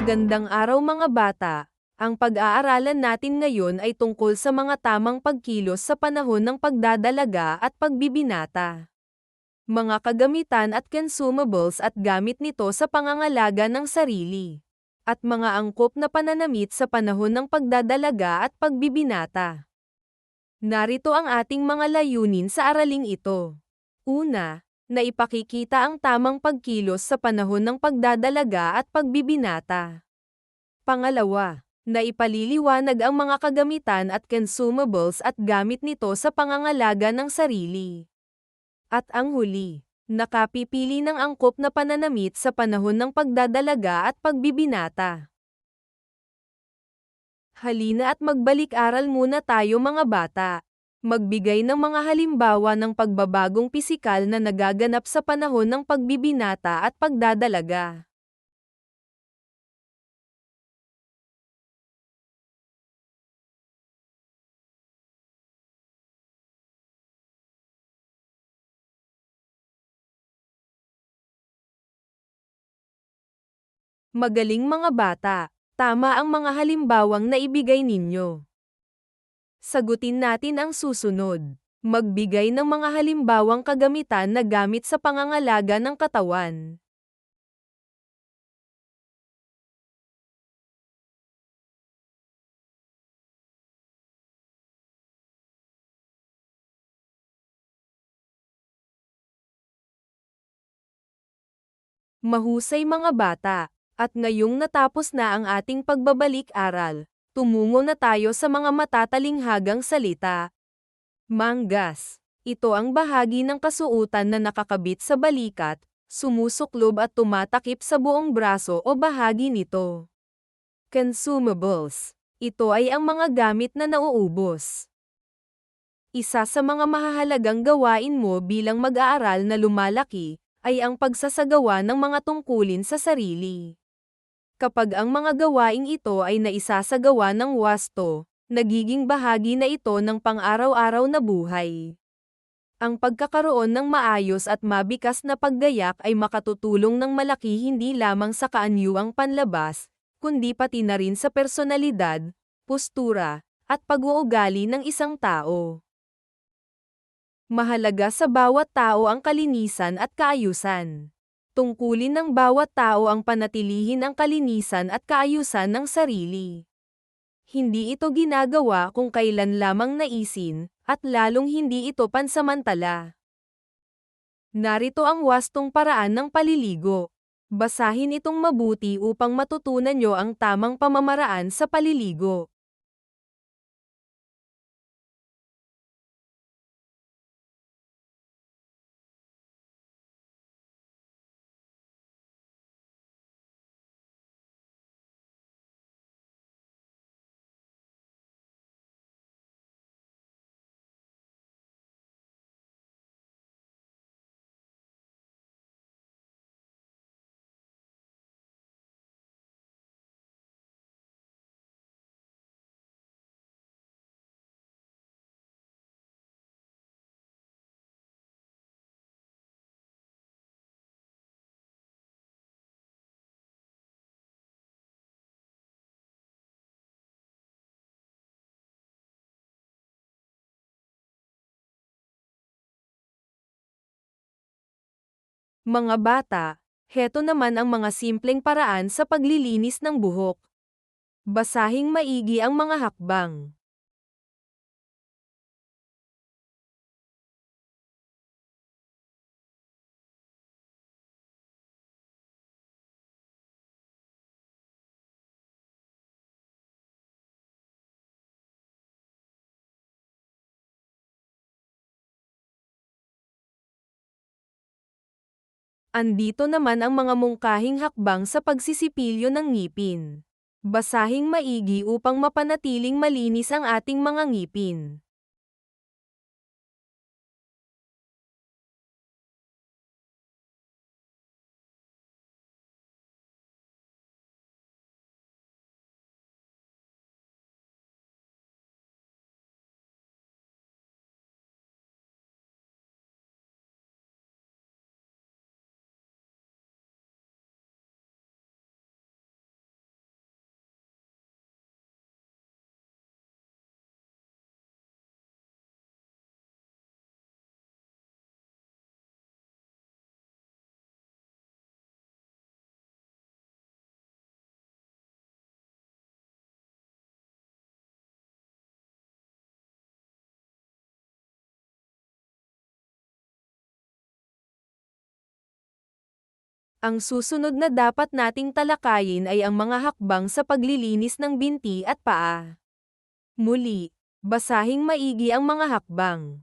Magandang araw mga bata. Ang pag-aaralan natin ngayon ay tungkol sa mga tamang pagkilos sa panahon ng pagdadalaga at pagbibinata. Mga kagamitan at consumables at gamit nito sa pangangalaga ng sarili. At mga angkop na pananamit sa panahon ng pagdadalaga at pagbibinata. Narito ang ating mga layunin sa araling ito. Una, na ipakikita ang tamang pagkilos sa panahon ng pagdadalaga at pagbibinata. Pangalawa, na ipaliliwanag ang mga kagamitan at consumables at gamit nito sa pangangalaga ng sarili. At ang huli, nakapipili ng angkop na pananamit sa panahon ng pagdadalaga at pagbibinata. Halina at magbalik-aral muna tayo mga bata. Magbigay ng mga halimbawa ng pagbabagong pisikal na nagaganap sa panahon ng pagbibinata at pagdadalaga. Magaling mga bata. Tama ang mga halimbawang naibigay ninyo. Sagutin natin ang susunod. Magbigay ng mga halimbawang kagamitan na gamit sa pangangalaga ng katawan. Mahusay mga bata. At ngayong natapos na ang ating pagbabalik-aral, tumungo na tayo sa mga matatalinghagang salita. Manggas. Ito ang bahagi ng kasuutan na nakakabit sa balikat, sumusuklob at tumatakip sa buong braso o bahagi nito. Consumables. Ito ay ang mga gamit na nauubos. Isa sa mga mahahalagang gawain mo bilang mag-aaral na lumalaki, ay ang pagsasagawa ng mga tungkulin sa sarili. Kapag ang mga gawaing ito ay naisasagawa ng wasto, nagiging bahagi na ito ng pang-araw-araw na buhay. Ang pagkakaroon ng maayos at mabikas na paggayak ay makatutulong ng malaki hindi lamang sa kaanyuang panlabas, kundi pati na rin sa personalidad, postura, at pag-uugali ng isang tao. Mahalaga sa bawat tao ang kalinisan at kaayusan. Tungkulin ng bawat tao ang panatilihin ang kalinisan at kaayusan ng sarili. Hindi ito ginagawa kung kailan lamang naisin, at lalong hindi ito pansamantala. Narito ang wastong paraan ng paliligo. Basahin itong mabuti upang matutunan nyo ang tamang pamamaraan sa paliligo. Mga bata, heto naman ang mga simpleng paraan sa paglilinis ng buhok. Basahing maigi ang mga hakbang. Andito naman ang mga mungkahing hakbang sa pagsisipilyo ng ngipin. Basahing maigi upang mapanatiling malinis ang ating mga ngipin. Ang susunod na dapat nating talakayin ay ang mga hakbang sa paglilinis ng binti at paa. Muli, basahing maigi ang mga hakbang.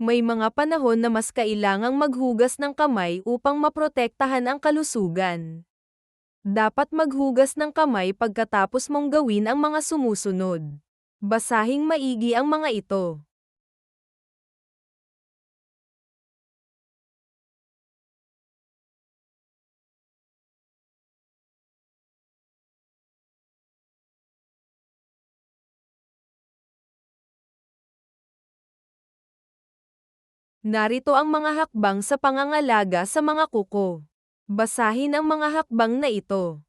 May mga panahon na mas kailangang maghugas ng kamay upang maprotektahan ang kalusugan. Dapat maghugas ng kamay pagkatapos mong gawin ang mga sumusunod. Basahing maigi ang mga ito. Narito ang mga hakbang sa pangangalaga sa mga kuko. Basahin ang mga hakbang na ito.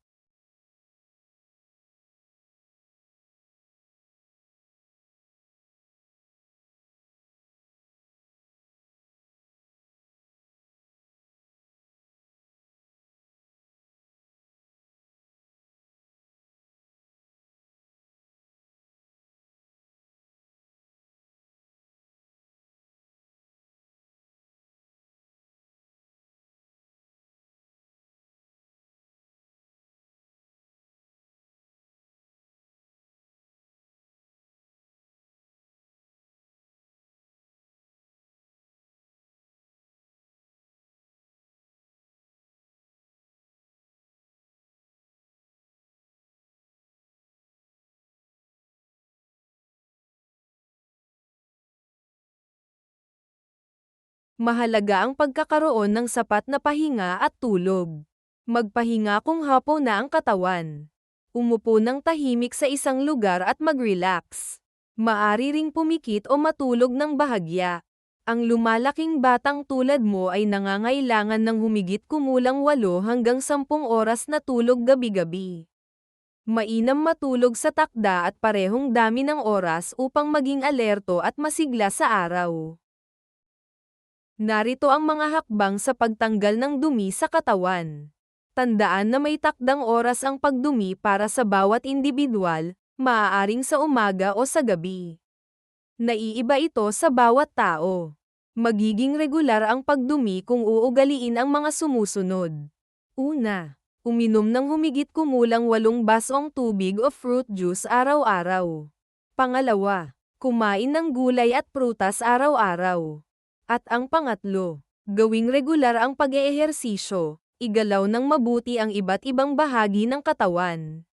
Mahalaga ang pagkakaroon ng sapat na pahinga at tulog. Magpahinga kung hapon na ang katawan. Umupo ng tahimik sa isang lugar at mag-relax. Maari ring pumikit o matulog ng bahagya. Ang lumalaking batang tulad mo ay nangangailangan ng humigit kumulang 8 hanggang 10 oras na tulog gabi-gabi. Mainam matulog sa takda at parehong dami ng oras upang maging alerto at masigla sa araw. Narito ang mga hakbang sa pagtanggal ng dumi sa katawan. Tandaan na may takdang oras ang pagdumi para sa bawat individual, maaaring sa umaga o sa gabi. Naiiba ito sa bawat tao. Magiging regular ang pagdumi kung uugaliin ang mga sumusunod. Una, uminom ng humigit kumulang walong basong tubig o fruit juice araw-araw. Pangalawa, kumain ng gulay at prutas araw-araw. At ang pangatlo, gawing regular ang pag-eehersisyo, igalaw ng mabuti ang iba't ibang bahagi ng katawan.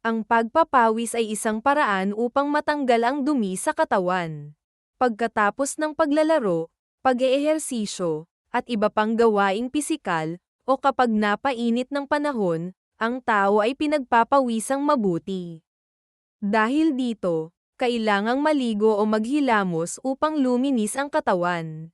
Ang pagpapawis ay isang paraan upang matanggal ang dumi sa katawan. Pagkatapos ng paglalaro, pag-eehersisyo, at iba pang gawaing pisikal, o kapag napainit ng panahon, ang tao ay pinagpapawisang mabuti. Dahil dito, kailangang maligo o maghilamos upang luminis ang katawan.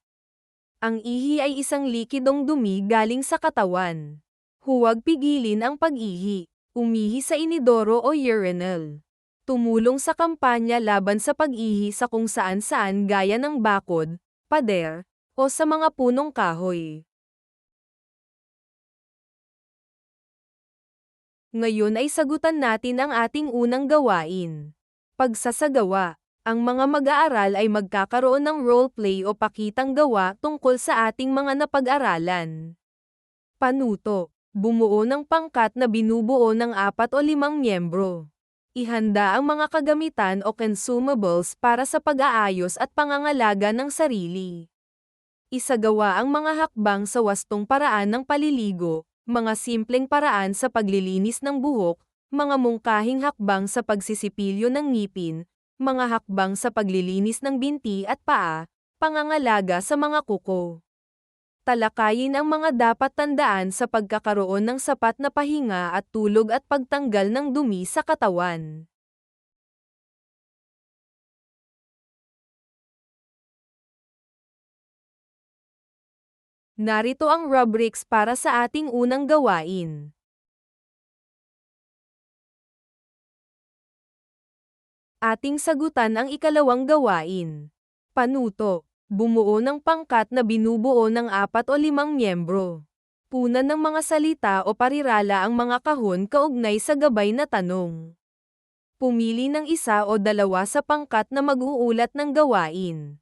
Ang ihi ay isang likidong dumi galing sa katawan. Huwag pigilin ang pag-ihi. Umihi sa inidoro o urinal. Tumulong sa kampanya laban sa pag-ihi sa kung saan-saan gaya ng bakod, pader, o sa mga punong kahoy. Ngayon ay sagutan natin ang ating unang gawain. Pagsasagawa. Ang mga mag-aaral ay magkakaroon ng roleplay o pakitang gawa tungkol sa ating mga napag-aralan. Panuto. Bumuo ng pangkat na binubuo ng apat o limang miyembro. Ihanda ang mga kagamitan o consumables para sa pag-aayos at pangangalaga ng sarili. Isagawa ang mga hakbang sa wastong paraan ng paliligo, mga simpleng paraan sa paglilinis ng buhok, mga mungkahing hakbang sa pagsisipilyo ng ngipin, mga hakbang sa paglilinis ng binti at paa, pangangalaga sa mga kuko. Talakayin ang mga dapat tandaan sa pagkakaroon ng sapat na pahinga at tulog at pagtanggal ng dumi sa katawan. Narito ang rubrics para sa ating unang gawain. Ating sagutan ang ikalawang gawain. Panuto. Bumuo ng pangkat na binubuo ng apat o limang miyembro. Punan ng mga salita o parirala ang mga kahon kaugnay sa gabay na tanong. Pumili ng isa o dalawa sa pangkat na mag-uulat ng gawain.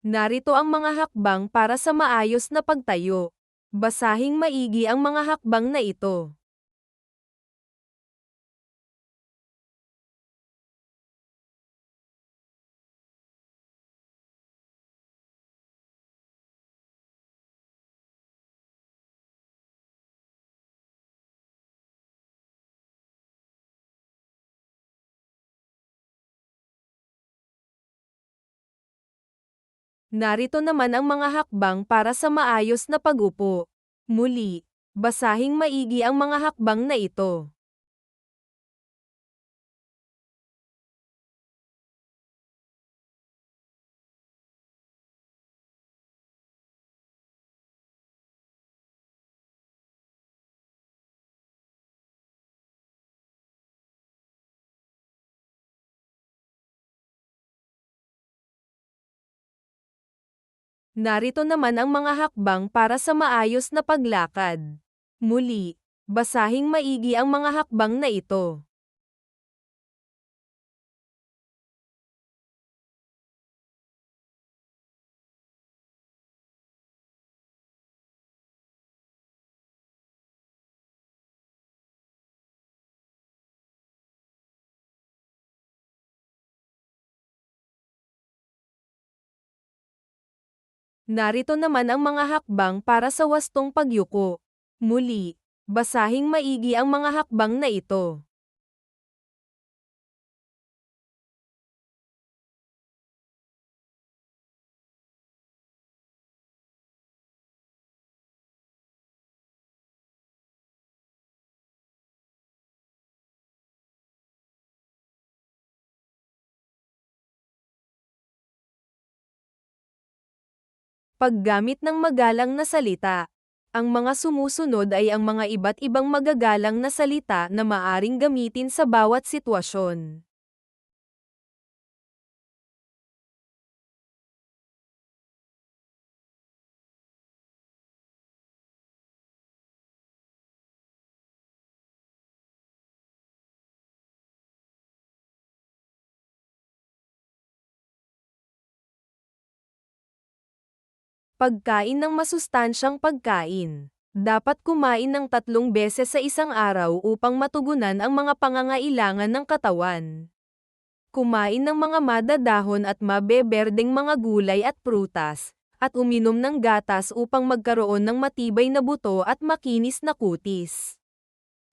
Narito ang mga hakbang para sa maayos na pagtayo. Basahing maigi ang mga hakbang na ito. Narito naman ang mga hakbang para sa maayos na pag-upo. Muli, basahing maigi ang mga hakbang na ito. Narito naman ang mga hakbang para sa maayos na paglakad. Muli, basahing maigi ang mga hakbang na ito. Narito naman ang mga hakbang para sa wastong pagyuko. Muli, basahing maigi ang mga hakbang na ito. Paggamit ng magalang na salita. Ang mga sumusunod ay ang mga iba't ibang magagalang na salita na maaring gamitin sa bawat sitwasyon. Pagkain ng masustansyang pagkain. Dapat kumain ng tatlong beses sa isang araw upang matugunan ang mga pangangailangan ng katawan. Kumain ng mga madadahon at mabeberdeng mga gulay at prutas, at uminom ng gatas upang magkaroon ng matibay na buto at makinis na kutis.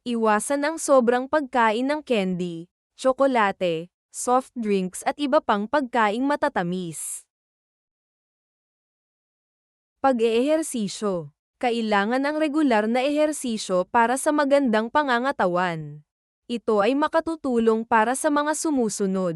Iwasan ang sobrang pagkain ng candy, tsokolate, soft drinks at iba pang pagkaing matatamis. Pag-eehersisyo. Kailangan ng regular na ehersisyo para sa magandang pangangatawan. Ito ay makatutulong para sa mga sumusunod.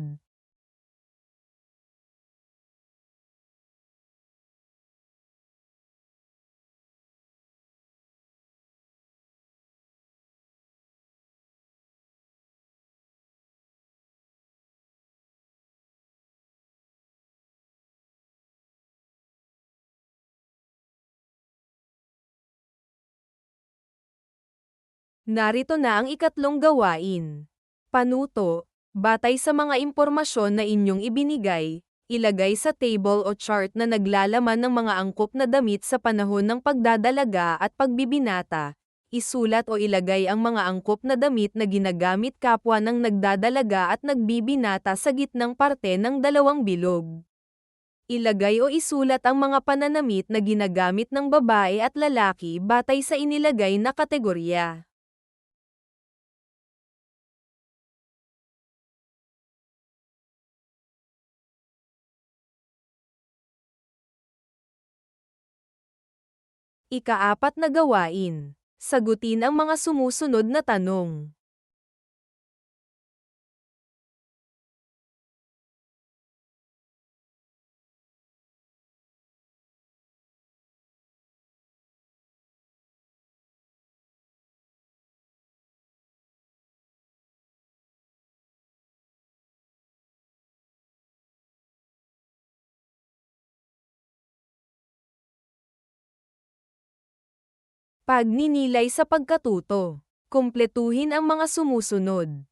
Narito na ang ikatlong gawain. Panuto, batay sa mga impormasyon na inyong ibinigay, Ilagay sa table o chart na naglalaman ng mga angkop na damit sa panahon ng pagdadalaga at pagbibinata. Isulat o ilagay ang mga angkop na damit na ginagamit kapwa ng nagdadalaga at nagbibinata sa gitnang parte ng dalawang bilog. Ilagay o isulat ang mga pananamit na ginagamit ng babae at lalaki batay sa inilagay na kategorya. Ikaapat na gawain. Sagutin ang mga sumusunod na tanong. Pagninilay sa pagkatuto. Kumpletuhin ang mga sumusunod.